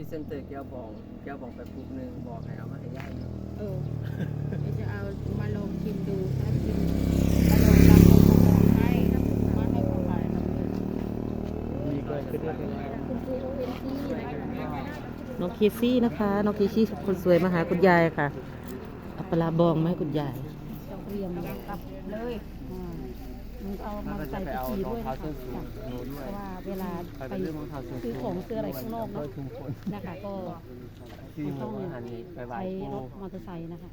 พรีเซนเตอร์แก้วบองแก้วบองไปปุ๊บหนึงบอกให้เอามาให้ย่ายอยู่เออเดี๋ยวจะเอามาลองชิมดูถ้าชิมมาลองทำของให้มาให้ของขายทำเลยดีเกินขึ้นเลยคุณครูโอเวนซี่นะคะน้องเคซี่นะคะ น้องเคซี่คนสวยมาหาคุณยายค่ะเอาปลาร้าบองมาให้คุณยายต้อง เตรียมกลับเลยอ่ามันเอามันมาก็จะใส่ไปพิเอาธีรอด้งวยเท้านะคะส้นสูงหนูด้เพวยราะว่าเวลาใครไปไปเรื่องรองเท้าส้นสูงซื้อของซื้ออะไรข้างนอกเนอะทุกคนนะคะก็ที่หัวหันนี้ไปไหว้ใช้ปู่รถมอเตอร์ไซค์นะคะ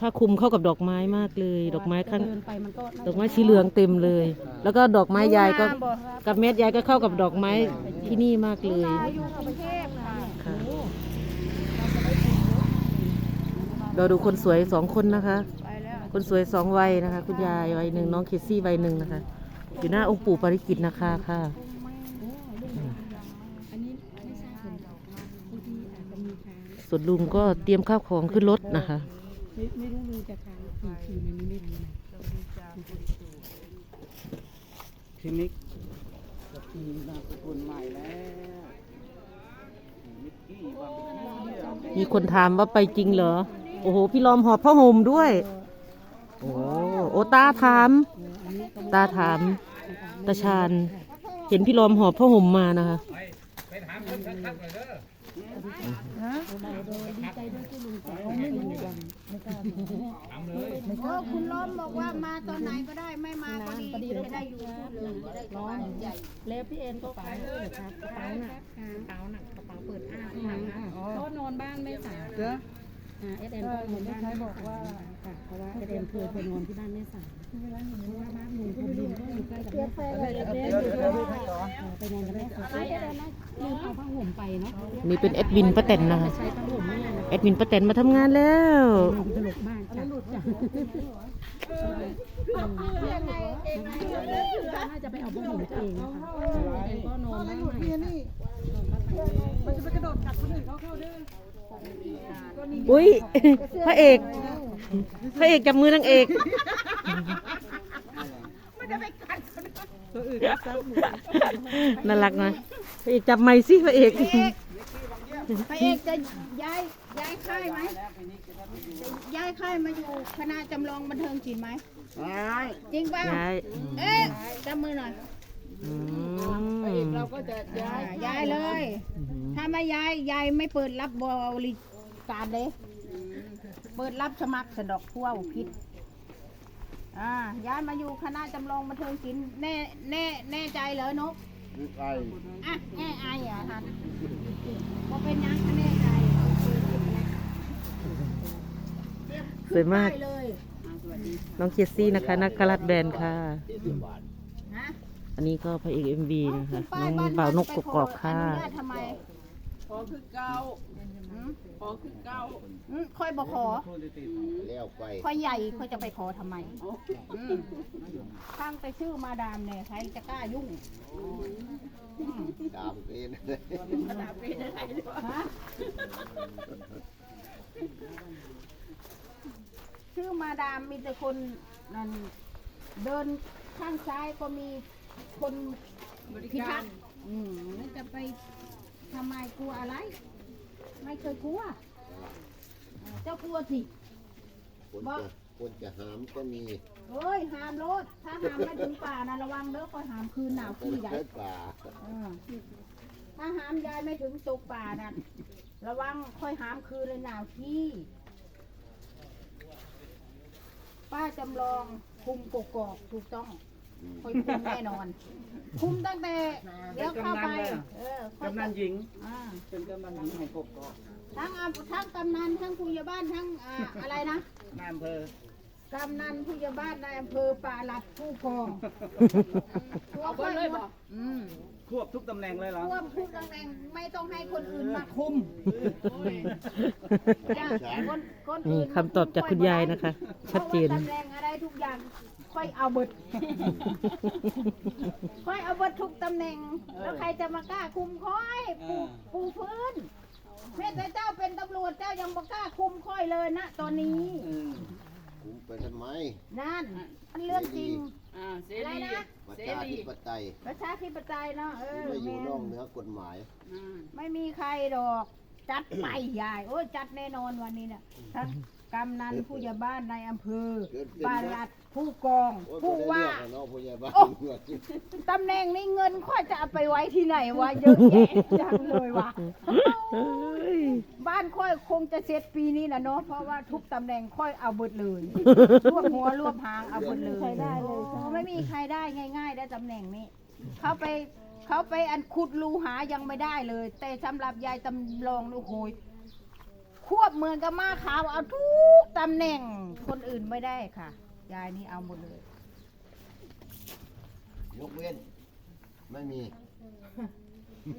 ผ้าคลุมเข้ากับดอกไม้มากเลย ดอกไม้ข้าง เดินไปมันก็น่าจะดอกไม้สีเหลืองเต็มเลย แล้วก็ดอกไม้ยายก็บอกว่ากับเม็ดยายก็เข้ากับดอกไม้ที่นี่มากเลย อยู่กับประเทศค่ะค่ะโอ้เราดูคนสวยสองคนนะคะไปแล้ว คนสวยสองวัยนะคะ คุณยายวัยหนึ่งน้องเคซี่วัยหนึ่งนะคะ อยู่หน้าองค์ปู่ปาริกิตนะคะค่ะอันนี้ไม่ทราบเหมือนกันบางทีอาจจะมีค้างส่วนลุงก็เตรียมข้าวของขึ้นรถนะคะ ไม่ไม่รู้ลุงจะค้างกี่คืนในนี้ไม่รู้นะคลินิกกับทีมนามสกุลใหม่แล้วมิกกี้บางมีคนถามว่าไปจริงเหรอ โอ้โห พี่ลอมหอบผ้าห่มด้วย โอ้โอตาถาม ตาถาม ตาชาญ เห็นพี่ลอมหอบผ้าห่มมานะคะดีใจด้วยที่ลุงจะไม่อยู่วันไม่กล้าโอ้คุณล้อมบอกว่ามาตอนไหนก็ได้ไม่มาก็ดีพอดีจะเราได้อยู่เลยจะได้กลับร้อบ้านนใหญ่แล้วพี่เอ็นก็ขายด้วยเหรอครับกระเป๋าหนักกระเป๋าหนักกระเป๋าเปิดอ้าค่ะก็นอนบ้านไม่สาว เด้อเอสเอ็นก็นอนบ้านไม่บอกว่าค่ะเพราะว่าเอสเอ็นเคยไปนอนที่บ้านไม่สาวเพราะว่าบ้านลุงคุณลุงก็อยู่ใกล้กับแม่สาวไปนอนกับแม่สาวเอสเอ็นนะลืมเอาผ้าห่มไปเนาะนี่เป็นแอดมินป้าแตนนะคะใช้ผ้าห่มแม่นะแอดมินป้าแตนมาทำงานแล้วตลกมากจ้ะจ้ะน่าจะไปเอาผ้าห่มตัวเองนะคะเองก็นอนบ้านใหม่มันจะไปกระโดดกัดคนอื่นเขาเข้าด้วย อุ้ยพระเอกพระเอกจับมือนางเอกน่ารักนะพระเอกจับไม้สิพระเอกพระเอกจะย้ายย้ายค่ายไหมจะย้ายค่ายมาอยู่คณะจำลองบันเทิงศิลป์ไหมจริงเปล่ายายเอ๊ะจับมือหน่อยอืมเราก็จะย้ายย้ายเลย ถ้าไม่ย้าย ยายไม่เปิดรับบริการเลยเปิดรับสมัครสะดอกทั่วพิษอ่าย้ายมาอยู่คณะจำลองบันเทิงศิลป์แน่แน่แน่ใจเหรอนกอะแน่ไออะท่านพอเป็นหยังคะแน่ใจสวยมากได้เลยน้องเคซี่นะคะนักกรัดแบรนด์ค่ะนะอันนี้ก็พระเอกเอ็มวีนะคะป้าน้ยองบ้านบ่าวนกไปกกอกค่ะ ขอคือเก่าอืมขอคือเก่าอืมค่อยบอกขอ แล้วไปค่อยใหญ่ค่อยจะไปขอทำไมอืมข้างไปชื่อมาดามเนี่ยใครจะกล้ายุ่งตามเองฮะชื่อมาดามมีแต่คนนั่นเดินข้างซ้ายก็มีคนพิทักษ์อืมแล้วจะไป ทำไมกลัวอะไร ไม่เคยกลัวเออเจ้ากลัวสิ คนจะคนจะหามก็มีเฮ้ยหามรถถ้าหามไม่ถึงป่านะระวังเด้อคอยหามคืนหนาวคนขี้ใหญ่แค่ป่าเออถ้าหามยายไม่ถึงตกป่านะระวังค่อยหามคืนเลยหนาวขี้ป้าจำลองคุมกกอกถูกต้องค่อยคุมแน่นอน คุมตั้งแต่เดี๋ยวเข้าไปเออค่อยกำนันหญิงอ่าเป็นกำนันหญิงของกกอกทั้งอาทั้งกำนันทั้งผู้ใหญ่บ้านทั้งอ่าอะไรนะนายอำเภอกำนันผู้ใหญ่บ้านนายอำเภอป่าหลัดผู้กองเอาไปเลยบอกอืมควบทุกตำแหน่งเลยเหรอควบคุมตำแหน่งไม่ต้องให้คนอื่นมาคุมจ้ะคนคนนี่อื่นคำตอบจากคุณยายนะคะ ชัดเจน พราะว่าตำแหน่งอะไรทุกอย่าง ค่อยเอาเบิด ค่อยเอาเบิดทุกตำแหน่ง แล้วใครจะมากล้าคุมค่อยปูปูพื้นแม้แต่เจ้าเป็นตำรวจเจ้ายังบอกล้าคุมค่อยเลยนะตอนนี้คุมไปทำไมนั่นมันเรื่องจริง อ่าเสอะไรรีนะ ประเสชารีธิปไตยประชาธิปไตยเนาะเออไม่อยู่แม่นอกเหนือกฎหมาย อ่าไม่มีใครดอก จัดไปยาย โอ้ยจัดแน่นอนวันนี้เนี่ยทั้งกำนันผู้ใหญ่บ้านในอำเภอปลัด ผู้กอง โอ้ยผู้บ่ได้ว่าเรียกอะเนาะผู้ใหญ่บ้านโอ้เลือกที่ตำแหน่งนี้เงินค่อยจะเอาไปไว้ที่ไหนวะเยอะแยะจังเลยวะบ้านค่อยคงจะเสร็จปีนี้นะเนาะเพราะว่าทุกตำแหน่งค่อยเอาเบิดเลยรวบหัวรวบหางเอาเบิดเลยใครได้เลยไม่มีใครได้ง่ายๆได้ตำแหน่งนี้เขาไปเขาไปอันขุดรูหายังไม่ได้เลย แต่สำหรับยายตำรองนี่โอ้โหยควบเหมือนกับม้าขาวเอาทุกตำแหน่งคนอื่นไม่ได้ค่ะ ยายนี่เอาหมดเลย ยกเว้น ไม่มี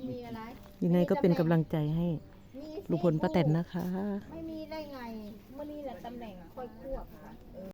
มีอะไรยังไงก็เป็นกำลังใจให้มีลุงพลป้าแตนนะคะ ไม่มีได้ไงเมื่อนี้แหละตำแหน่งค่อยควบ